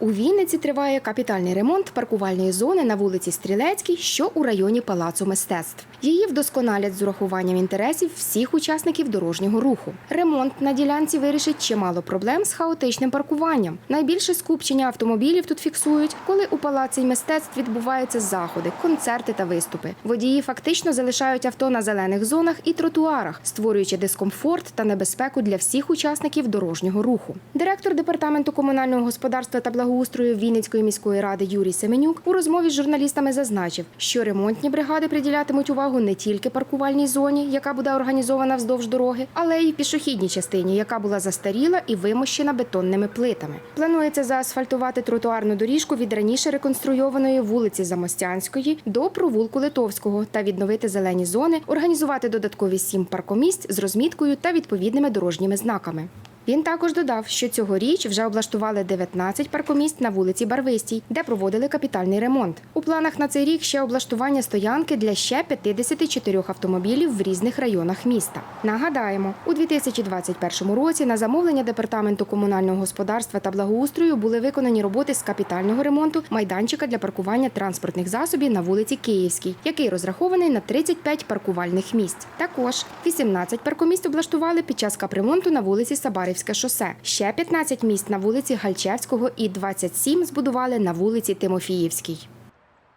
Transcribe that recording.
У Вінниці триває капітальний ремонт паркувальної зони на вулиці Стрілецькій, що у районі Палацу мистецтв. Її вдосконалять з урахуванням інтересів всіх учасників дорожнього руху. Ремонт на ділянці вирішить чимало проблем з хаотичним паркуванням. Найбільше скупчення автомобілів тут фіксують, коли у палаці мистецтв відбуваються заходи, концерти та виступи. Водії фактично залишають авто на зелених зонах і тротуарах, створюючи дискомфорт та небезпеку для всіх учасників дорожнього руху. Директор департаменту комунального господарства та благоустрою Вінницької міської ради Юрій Семенюк у розмові з журналістами зазначив, що ремонтні бригади приділятимуть увагу не тільки паркувальній зоні, яка буде організована вздовж дороги, але й пішохідній частині, яка була застаріла і вимощена бетонними плитами. Планується заасфальтувати тротуарну доріжку від раніше реконструйованої вулиці Замостянської до провулку Литовського та відновити зелені зони, організувати додаткові сім паркомісць з розміткою та відповідними дорожніми знаками. Він також додав, що цьогоріч вже облаштували 19 паркомісць на вулиці Барвистій, де проводили капітальний ремонт. У планах на цей рік ще облаштування стоянки для ще 54 автомобілів в різних районах міста. Нагадаємо, у 2021 році на замовлення департаменту комунального господарства та благоустрою були виконані роботи з капітального ремонту майданчика для паркування транспортних засобів на вулиці Київській, який розрахований на 35 паркувальних місць. Також 18 паркомісць облаштували під час капремонту на вулиці Сабарівське шосе. Ще 15 місць на вулиці Гальчевського і 27 збудували на вулиці Тимофіївській.